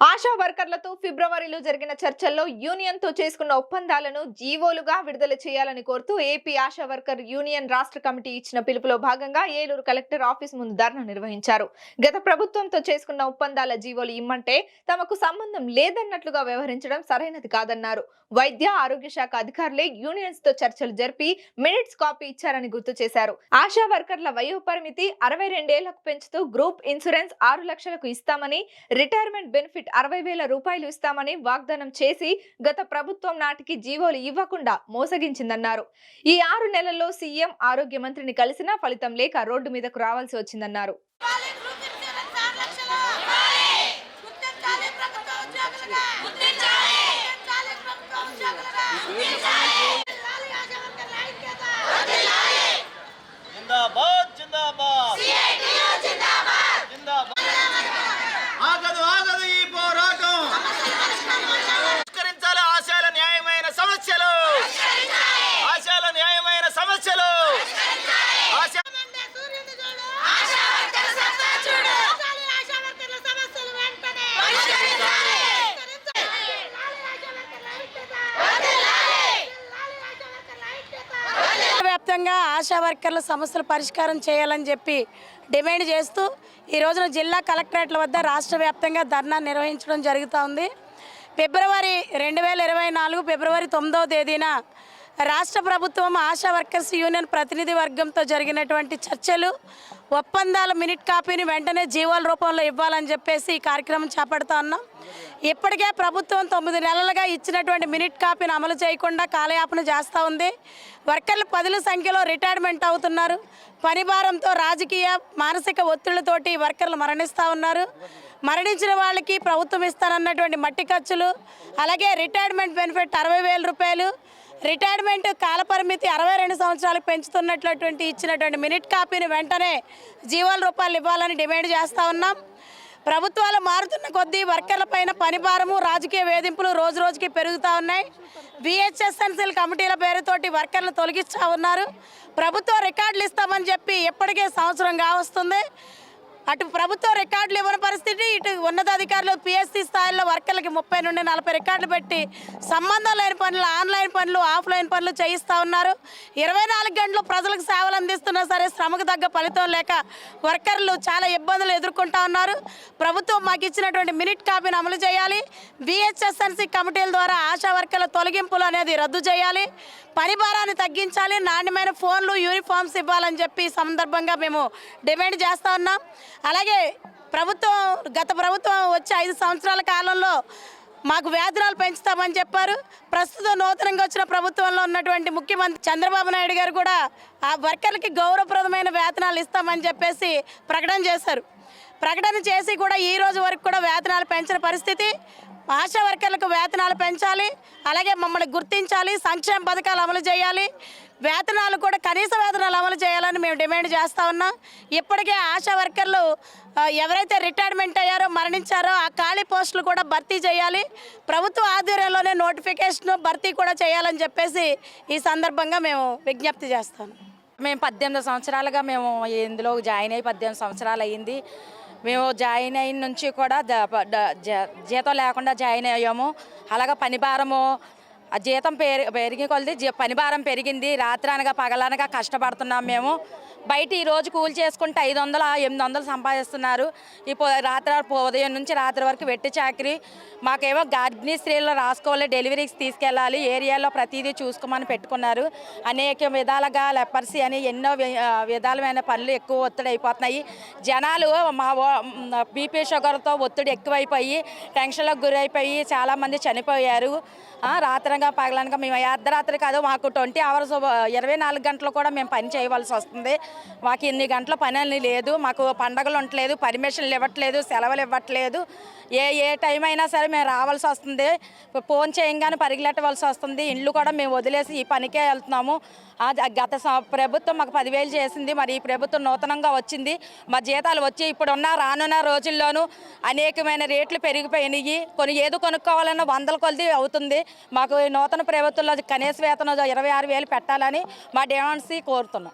ఆశా వర్కర్లతో ఫిబ్రవరిలో జరిగిన చర్చల్లో యూనియన్తో చేసుకున్న ఒప్పందాలను జీవోలుగా విడుదల చేయాలని కోరుతూ ఏపీ ఆశా వర్కర్ యూనియన్ రాష్ట్ర కమిటీ ఇచ్చిన పిలుపులో భాగంగా ఏలూరు కలెక్టర్ ఆఫీస్ ముందు ధర్నా నిర్వహించారు. గత ప్రభుత్వంతో చేసుకున్న ఒప్పందాల జీవోలు ఇమ్మంటే తమకు సంబంధం లేదన్నట్లుగా వ్యవహరించడం సరైనది కాదన్నారు. వైద్య ఆరోగ్య శాఖ అధికారులే యూనియన్స్తో చర్చలు జరిపి మినిట్స్ కాపీ ఇచ్చారని గుర్తు చేశారు. ఆశా వర్కర్ల వయో పరిమితి అరవై రెండేళ్ళకు పెంచుతూ గ్రూప్ ఇన్సూరెన్స్ ఆరు లక్షలకు ఇస్తామని రిటైర్మెంట్ బెనిఫిట్ అరవై వేల రూపాయలు ఇస్తామని వాగ్దానం చేసి గత ప్రభుత్వం నాటికి జీవోలు ఇవ్వకుండా మోసగించిందన్నారు. ఈ ఆరు నెలల్లో సీఎం ఆరోగ్య మంత్రిని కలిసినా ఫలితం లేక రోడ్డు మీదకు రావాల్సి వచ్చిందన్నారు ఇవ్వాలి గ్రూప్ ఇన్సూరెన్స్ ఆరు లక్షలు ఇవ్వాలి గుర్తించాలి ప్రభుత్వ ఉద్యోగులుగా గుర్తించాలి గుర్తించాలి ప్రభుత్వ ఉద్యోగులుగా గుర్తించాలి ఇవ్వాలి ఆశా వర్కర్ల ఐక్యత వదిలాలి జిందాబాద్ జిందాబాద్ సిఐటియు జిందాబాద్ జిందాబాద్ ఆగదు ఆగదు ఈ పోరాటం పరిష్కరించాలి ఆశయాల న్యాయమైన సమస్యలు ఆశయాల న్యాయమైన సమస్యలు ఆశ మండే సూర్యుని చూడు ఆశా వర్కర్ల సత్తా చూడు పరిష్కరించాలి ఆశా వర్కర్ల సమస్యలు వెంటనే పరిష్కరించాలి ఇవ్వాలి ఆశా వర్కర్ల ఐక్యత వదిలాలి ఇవ్వాలి ఆశా వర్కర్ల ఐక్యత ఆశా వర్కర్ల సమస్యలు పరిష్కారం చేయాలని చెప్పి డిమాండ్ చేస్తూ ఈ రోజున జిల్లా కలెక్టరేట్ల వద్ద రాష్ట్ర వ్యాప్తంగా ధర్నా నిర్వహించడం జరుగుతూ ఉంది ఫిబ్రవరి రెండు వేల ఇరవై నాలుగు ఫిబ్రవరి తొమ్మిదవ తేదీన రాష్ట్ర ప్రభుత్వం ఆశా వర్కర్స్ యూనియన్ ప్రతినిధి వర్గంతో జరిగినటువంటి చర్చలు ఒప్పందాల మినిట్ కాపీని వెంటనే జీవాల రూపంలో ఇవ్వాలని చెప్పేసి ఈ కార్యక్రమం చేపడుతూ ఉన్నాం. ఇప్పటికే ప్రభుత్వం తొమ్మిది నెలలుగా ఇచ్చినటువంటి మినిట్ కాపీని అమలు చేయకుండా కాలయాపన చేస్తూ ఉంది. వర్కర్లు పదుల సంఖ్యలో రిటైర్మెంట్ అవుతున్నారు. పనిభారంతో రాజకీయ మానసిక ఒత్తిళ్ళతోటి వర్కర్లు మరణిస్తూ ఉన్నారు. మరణించిన వాళ్ళకి ప్రభుత్వం ఇస్తానన్నటువంటి మట్టి ఖర్చులు అలాగే రిటైర్మెంట్ బెనిఫిట్ అరవై రూపాయలు రిటైర్మెంట్ కాలపరిమితి అరవై రెండు సంవత్సరాలకు పెంచుతున్నటువంటి ఇచ్చినటువంటి మినిట్ కాపీని వెంటనే జీవాల రూపాయలు ఇవ్వాలని డిమాండ్ చేస్తూ ఉన్నాం. ప్రభుత్వాలు మారుతున్న కొద్దీ వర్కర్ల పైన పని భారము రాజకీయ వేధింపులు రోజు రోజుకి పెరుగుతూ ఉన్నాయి. విహెచ్ఎస్ఎన్సీల కమిటీల పేరుతోటి వర్కర్లు తొలగిస్తూ ఉన్నారు. ప్రభుత్వం రికార్డులు ఇస్తామని చెప్పి ఎప్పటికే సంవత్సరం కావస్తుంది. అటు ప్రభుత్వం రికార్డులు ఇవ్వని పరిస్థితి ఇటు ఉన్నతాధికారులు పిఎస్సి స్థాయిలో వర్కర్లకి ముప్పై నుండి నలభై రికార్డులు పెట్టి సంబంధం లేని పనులు ఆన్లైన్ పనులు ఆఫ్లైన్ పనులు చేయిస్తూ ఉన్నారు. ఇరవై నాలుగు గంటలు ప్రజలకు సేవలు అందిస్తున్నా సరే శ్రమకు తగ్గ ఫలితం లేక వర్కర్లు చాలా ఇబ్బందులు ఎదుర్కొంటా ఉన్నారు. ప్రభుత్వం మాకు ఇచ్చినటువంటి మినిట్ కాపీని అమలు చేయాలి. బిహెచ్ఎస్ఎన్సీ కమిటీల ద్వారా ఆశా వర్కర్ల తొలగింపులు అనేది రద్దు చేయాలి. పని భారాన్ని తగ్గించాలి. నాణ్యమైన ఫోన్లు యూనిఫామ్స్ ఇవ్వాలని చెప్పి సందర్భంగా మేము డిమాండ్ చేస్తూ ఉన్నాం. అలాగే ప్రభుత్వం గత ప్రభుత్వం వచ్చే ఐదు సంవత్సరాల కాలంలో మాకు వేతనాలు పెంచుతామని చెప్పారు. ప్రస్తుతం నూతనంగా వచ్చిన ప్రభుత్వంలో ఉన్నటువంటి ముఖ్యమంత్రి చంద్రబాబు నాయుడు గారు కూడా ఆ వర్కర్లకి గౌరవప్రదమైన వేతనాలు ఇస్తామని చెప్పేసి ప్రకటన చేశారు. ప్రకటన చేసి కూడా ఈ రోజు వరకు కూడా వేతనాలు పెంచిన పరిస్థితి. ఆశా వర్కర్లకు వేతనాలు పెంచాలి. అలాగే మమ్మల్ని గుర్తించాలి. సంక్షేమ పథకాలు అమలు చేయాలి. వేతనాలు కూడా కనీస వేతనాలు అమలు చేయాలని మేము డిమాండ్ చేస్తూ ఉన్నాం. ఇప్పటికే ఆశా వర్కర్లు ఎవరైతే రిటైర్మెంట్ అయ్యారో మరణించారో ఆ ఖాళీ పోస్టులు కూడా భర్తీ చేయాలి. ప్రభుత్వ ఆధ్వర్యంలోనే నోటిఫికేషన్ భర్తీ కూడా చేయాలని చెప్పేసి ఈ సందర్భంగా మేము విజ్ఞప్తి చేస్తాం మేము పద్దెనిమిది సంవత్సరాలుగా మేము ఇందులో జాయిన్ అయ్యి పద్దెనిమిది సంవత్సరాలు అయ్యింది. మేము జాయిన్ అయిన నుంచి కూడా జీతం లేకుండా జాయిన్ అయ్యాము. అలాగే పని భారము ఆ జీతం పెరిగి కొలిది జీ- పని భారం పెరిగింది రాత్రనగా పగలనగా కష్టపడుతున్నాం మేము. బయట ఈ రోజు కూలి చేసుకుంటే ఐదు వందలు ఎనిమిది వందలు సంపాదిస్తున్నారు. ఈ రాత్రి ఉదయం నుంచి రాత్రి వరకు వెట్టి చాకరీ. మాకేమో గర్భిణీ స్త్రీలు రాసుకోవాలి డెలివరీకి తీసుకెళ్ళాలి ఏరియాలో ప్రతిదీ చూసుకోమని పెట్టుకున్నారు. అనేక విధాలుగా లెపర్సీ అని ఎన్నో వి- విధాలమైన పనులు ఎక్కువ ఒత్తిడి అయిపోతున్నాయి. జనాలు మా బీపీ షుగర్తో ఒత్తిడి ఎక్కువైపోయి టెన్షన్లకు గురైపోయి చాలామంది చనిపోయారు. రాత్రంగా పగలనగా మేము అర్ధరాత్రి కాదు మాకు ట్వంటీ అవర్స్ ఇరవై నాలుగు గంటలు కూడా మేము పని చేయవలసి వస్తుంది. మాకు ఇన్ని గంటల పని అని లేదు మాకు పండగలు ఉండట్లేదు పర్మిషన్లు ఇవ్వట్లేదు సెలవులు ఇవ్వట్లేదు. ఏ ఏ టైం అయినా సరే మేము రావాల్సి వస్తుంది. ఫోన్ చేయంగానే పరిగెట్టవలసి వస్తుంది. ఇండ్లు కూడా మేము వదిలేసి ఈ పనికే వెళ్తున్నాము. గత ప్రభుత్వం మాకు పదివేలు చేసింది. మరి ఈ ప్రభుత్వం నూతనంగా వచ్చింది. మా జీతాలు వచ్చి ఇప్పుడున్న రానున్న రోజుల్లోనూ అనేకమైన రేట్లు పెరిగిపోయినాయి. కొన్ని ఏదో కొనుక్కోవాలన్నా వందల కొలది అవుతుంది. మాకు నూతన ప్రభుత్వంలో కనీస వేతనం ఇరవై ఆరు వేలు పెట్టాలని మా డిమాండ్స్ కోరుతున్నాం.